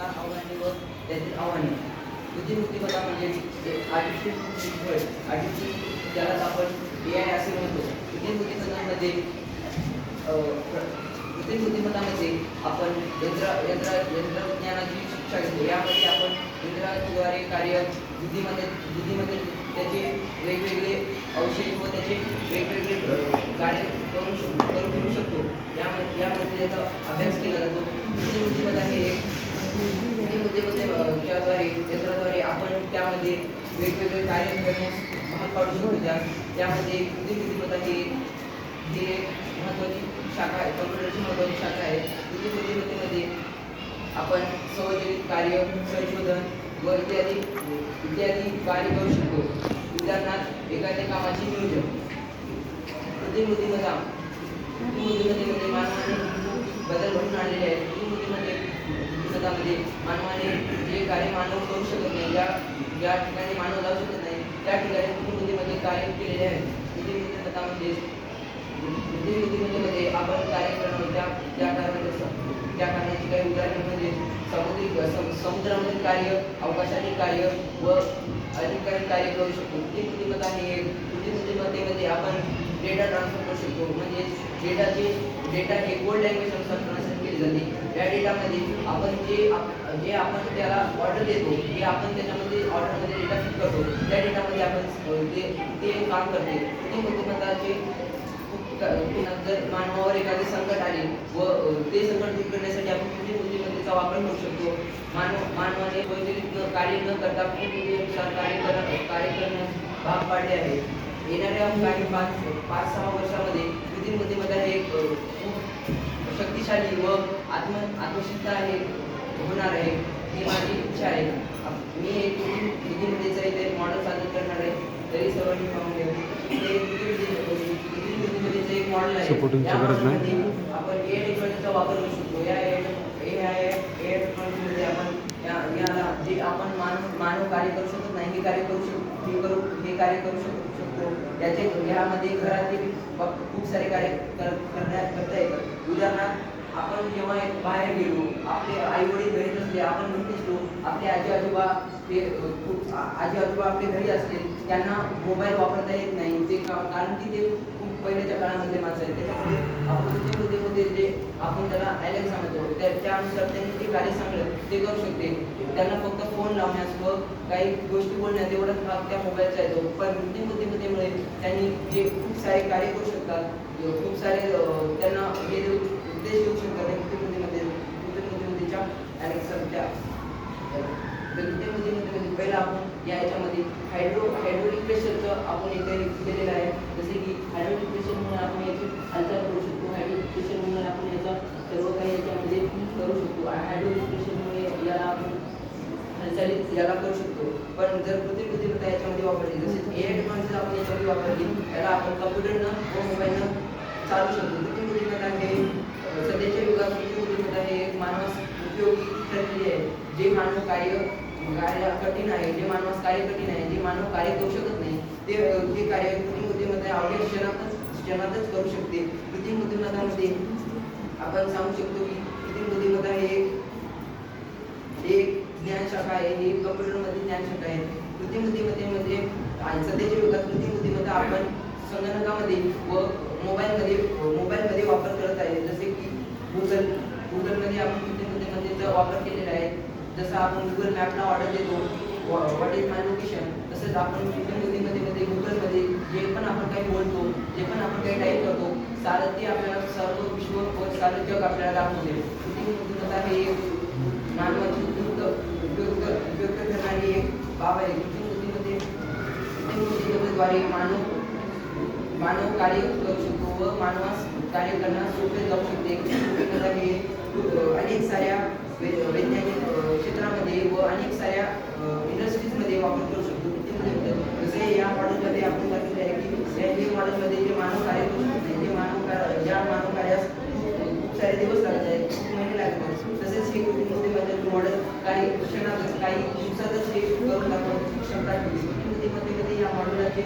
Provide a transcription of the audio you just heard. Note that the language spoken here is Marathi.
बुद्धिमत्ता आव्हाने व त्यातील आव्हाने. कृत्रिम बुद्धिमत्ता म्हणजे आर्टिफिशियल आर्टिफिशियल ज्याला आपण ए आय असे म्हणतो कृत्रिम बुद्धिमत्तामध्ये कृत्रिम बुद्धिमत्तामध्ये आपण यंत्र यंत्र यंत्रज्ञानाची शिक्षा घेतो. यामध्ये आपण यंत्राद्वारे कार्य बुद्धिमध्ये बुद्धिमध्ये त्याचे वेगवेगळे अवशेष व त्याचे वेगवेगळे कार्य करू शकतो करू करू शकतो. यामध्ये यामध्ये त्याचा अभ्यास केला जातो. कृत्रिम बुद्धिमत्ता हे एक कृत्रिम बुद्धिमत्तेच्याद्वारे यंत्राद्वारे आपण त्यामध्ये वेगवेगळे कार्य करण्यास भाग पाडू शकतो त्यामध्ये कृत्रिम बुद्धिमत्ता ही ही महत्त्वाची शाखा आहे कम्प्युटरची महत्त्वाची शाखा आहे कृत्रिम बुद्धिमत्तेमध्ये आपण सहजैविक कार्य संशोधन व इत्यादी इत्यादी कार्य करू शकतो उदाहरणार्थ एखाद्या कामाचे नियोजन कृत्रिम बुद्धिमत्ता कृत्रिम बुद्धिमत्तेमध्ये मानवाने बदल घडून आणलेले आहेत कृत्रिम बुद्धिमत्ते बुद्धिमत्तामध्ये मानवाने जे कार्य मानव करू शकत नाही ज्या ज्या ठिकाणी मानव जाऊ शकत नाही त्या ठिकाणी कृत्रिम कार्य केलेले आहे कृत्रिम बुद्धिमत्तामध्ये म्हणजे बुद्धिमत्तेमध्ये आपण कार्य करणं त्या त्या कारणामध्ये त्या कारणाची काही उदाहरणे म्हणजे समुद्री सम- समुद्रामधील कार्य अवकाशाने कार्य व अधिकारी काही कार्य करू शकतो. कृत्रिम बुद्धिमत्ता हे एक बुद्धिमत्तेमध्ये आपण डेटा ट्रान्सफर करू शकतो. म्हणजे डेटाचे डेटा हे कोड लँग्वेजनुसार ट्रान्सफर करण्यासाठी जाते त्या डेटामध्ये आपण जे जे आपण त्याला ऑर्डर देतो हे आपण त्याच्यामध्ये ऑर्डरमध्ये डेटा फिट करतो त्या डेटामध्ये आपण ते ते काम करते. ते बुद्धिमत्ताचे नंतर मानवावर एखादे संकट आले व ते संकट दूर करण्यासाठी आपण कृत्रिम बुद्धिमत्तेचा वापर करू शकतो? मानव मानवाने वैज्ञानिक कार्य न करता कृत्रिम कार्य करणं कार्य करण्यास भाग पाडले आहे. येणाऱ्या काही पाच पाच सहा वर्षामध्ये कृत्रिम बुद्धिमत्ता हे खूप शक्तिशाली व आत्म आत्मसिद्ध आहे होणार आहे ही माझी इच्छा आहे. मी एक कृत्रिम बुद्धिमत्तेचा इथे एक मॉडेल सादर करणार आहे तरी सर्वांनी पाहून हे बुद्धिमत्तेचं एक मॉडेल आहे आपण ए टेक्नॉलॉजीचा वापर करू शकतो. या ए ए टेक्नॉलॉजीमध्ये आपण याला जे आपण मानव मानव कार्य करू शकत नाही हे कार्य करू शकतो. हे करू हे कार्य करू शक- शकतो. याचे ह्यामध्ये घरातील खूप सारे कार्य कर करण्या करता उदाहरणार्थ आपण जेव्हा बाहेर गेलो आपले आई वडील घरी नसले आपण घरी नसलो आपले आजी आजोबा ते खूप आजी आजोबा आपले घरी असतील त्यांना मोबाईल वापरता येत नाही ते कारण की ते पहिल्याच्या काळामध्ये माणसं आहेत त्याच्यामुळे आपण जे आपण त्याला ॲलेक्सा सांगतो त्या त्यानुसार त्यांनी जे कार्य सांगलं ते करू शकते त्यांना फक्त फोन लावण्यास व काही गोष्टी बोलण्यास एवढाच भाग त्या मोबाईलचा येतो पण कृत्रिम बुद्धिमत्तेमुळे त्यांनी जे खूप सारे कार्य करू शकतात खूप सारे त्यांना हे जे उद्देश येऊ शकतात त्या कृत्रिम बुद्धिमत्ते कृत्रिम बुद्धिमत्तेच्या ॲलेक्साच्या कृत्रिम बुद्धिमत्तेमध्ये मुंबईला आपण या याच्यामध्ये हायड्रो हायड्रोलिक प्रेशरचं आपण इथे केलेलं आहे. जसे की हायड्रोलिक म्हणून आपण याची हालचाल करू शकतो. हायड्रोलिक म्हणून आपण याचा सर्व काही याच्यामध्ये करू शकतो. हायड्रोलिक प्रेशरमुळे याला आपण हालचाली याला करू शकतो. पण जर कृत्रिम याच्यामध्ये वापरली जसे ए ॲडव्हान्स आपण याच्यामध्ये वापरली याला आपण कम्प्युटरनं व मोबाईलनं चालू शकतो. कृत्रिम हे सध्याच्या युगात कृत्रिम हे एक मानवास उपयोगी ठरलेली आहे. जे मानव कार्य कार्य कठीण आहे जे मानवास कार्य कठीण आहे जे मानव कार्य करू शकत नाही ते ते कार्य कृतीमध्ये बुद्धिमत्ता क्षणातच क्षणातच करू शकते. कृती बुद्धिमत्तामध्ये आपण सांगू शकतो की कृती बुद्धिमत्ता हे एक एक ज्ञानशाखा आहे ही कम्प्युटरमध्ये ज्ञानशाखा आहे. कृत्रिम बुद्धिमत्तेमध्ये म्हणजे, आणि सध्याच्या युगात कृत्रिम बुद्धिमत्ता आपण संगणकामध्ये व मोबाईलमध्ये मोबाईलमध्ये वापर करत आहे. जसे की गुगल गुगलमध्ये आपण कृत्रिम बुद्धिमत्तेचा वापर केलेला आहे. जसं आपण गुगल मॅपला ऑर्डर देतो व्हॉट इज़ माय लोकेशन तसंच आपण कृत्रिम बुद्धिमत्तेमध्ये गुगलमध्ये जे पण आपण काही बोलतो, जे पण आपण काही टाईप करतो सारं ते आपल्याला सर्व विश्व सारं जग आपल्याला दाखवते बुद्धिमत्ता हे मानवाची उपयुक्त उपयुक्त उपयुक्त ठरणारी एक बाब आहे. कृत्रिम बुद्धीमध्ये कृत्रिम बुद्धिमत्तेद्वारे मानव मानव कार्य करू शकतो व मानवास कार्य करण्यास सोपे जाऊ शकते. अनेक साऱ्या वैज्ञानिक क्षेत्रामध्ये व अनेक साऱ्या इंडस्ट्रीजमध्ये वापर करू शकतो. म्हणजे जसे या मॉडेलमध्ये आपण बघितलं आहे की या मॉडेलमध्ये जे मानव कार्य करू शकते जे मानव कार्य ज्या मानव कार्यास खूप सारे दिवस लागत आहेत खूप महिने लागतात तसेच हे कृत्रिमतेमध्ये मॉडेल म्हणजे काही क्षणातच काही दिवसातच हे करून दाखवण्याची क्षमता कृत्रिमतेमध्ये म्हणजे या मॉडेलचे